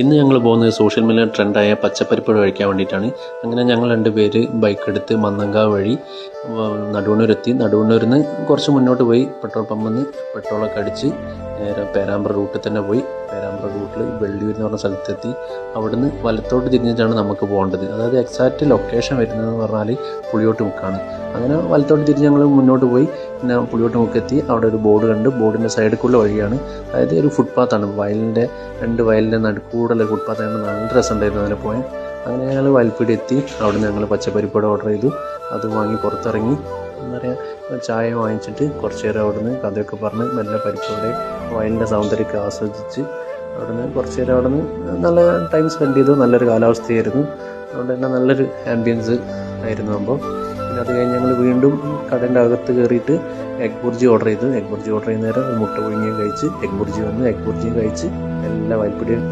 ഇന്ന് ഞങ്ങൾ പോകുന്നത് സോഷ്യൽ മീഡിയ ട്രെൻഡായ പച്ചപ്പരിപ്പ് കഴിക്കാൻ വേണ്ടിയിട്ടാണ്. അങ്ങനെ ഞങ്ങൾ രണ്ട് പേര് ബൈക്ക് എടുത്ത് മന്നങ്കാവ് വഴി നടുവണ്ണൂരെത്തി. നടുവണ്ണൂരിൽ നിന്ന് കുറച്ച് മുന്നോട്ട് പോയി പെട്രോൾ പമ്പിൽ നിന്ന് പെട്രോളൊക്കെ അടിച്ച് നേരെ പേരാമ്പ്ര റൂട്ടിൽ തന്നെ പോയി. പേരാമ്പ്ര റൂട്ടിൽ വെള്ളിയൂർ എന്ന് പറഞ്ഞ സ്ഥലത്തെത്തി. അവിടുന്ന് വലത്തോട്ട് തിരിഞ്ഞിട്ടാണ് നമുക്ക് പോകേണ്ടത്. അതായത് എക്സാക്റ്റ് ലൊക്കേഷൻ വരുന്നതെന്ന് പറഞ്ഞാൽ പുളിയോട്ട് മുക്കാണ്. അങ്ങനെ വലത്തോട്ട് തിരിഞ്ഞ് ഞങ്ങൾ മുന്നോട്ട് പോയി. പിന്നെ പുളിയോട്ട് മുക്കെത്തി അവിടെ ഒരു ബോർഡ് കണ്ട് ബോർഡിന്റെ സൈഡിലേക്കുള്ള വഴിയാണ്. അതായത് ഒരു ഫുട്പാത്താണ്. വയലിന്റെ രണ്ട് വയലിന്റെ നടുക്കൂടുള്ള ഫുട്പാത്ത് ആയതുകൊണ്ട് നല്ല രസമുണ്ടായിരുന്നു അതിൽ പോയാൽ അങ്ങനെ ഞങ്ങൾ വയൽപ്പീടി എത്തി. അവിടെ ഞങ്ങൾ പച്ചപ്പരിപ്പോടെ ഓർഡർ ചെയ്തു. അത് വാങ്ങി പുറത്തിറങ്ങി. എന്താ പറയുക ചായ വാങ്ങിച്ചിട്ട് കുറച്ച് നേരം അവിടുന്ന് കഥയൊക്കെ പറഞ്ഞ് നല്ല പരിപ്പോടെ വയലിന്റെ സൗന്ദര്യമൊക്കെ ആസ്വദിച്ച് അവിടുന്ന് കുറച്ച് നേരം അവിടുന്ന് നല്ല ടൈം സ്പെൻഡ് ചെയ്തു. നല്ലൊരു കാലാവസ്ഥയായിരുന്നു. അതുകൊണ്ട് തന്നെ നല്ലൊരു ആംബിയൻസ് ആയിരുന്നു അപ്പോൾ അത് കഴിഞ്ഞ് ഞങ്ങൾ വീണ്ടും കടന്റെ അകത്ത് കയറിയിട്ട് എഗ് ബുർജി ഓർഡർ ചെയ്തു. എഗ് ബുർജി ഓർഡർ ചെയ്യുന്ന നേരം മുട്ട പുഴുങ്ങിയും കഴിച്ച് എഗ് ബുർജി വന്ന് എഗ് ബുർജിയും കഴിച്ച് എല്ലാ വയൽപ്പിടിയും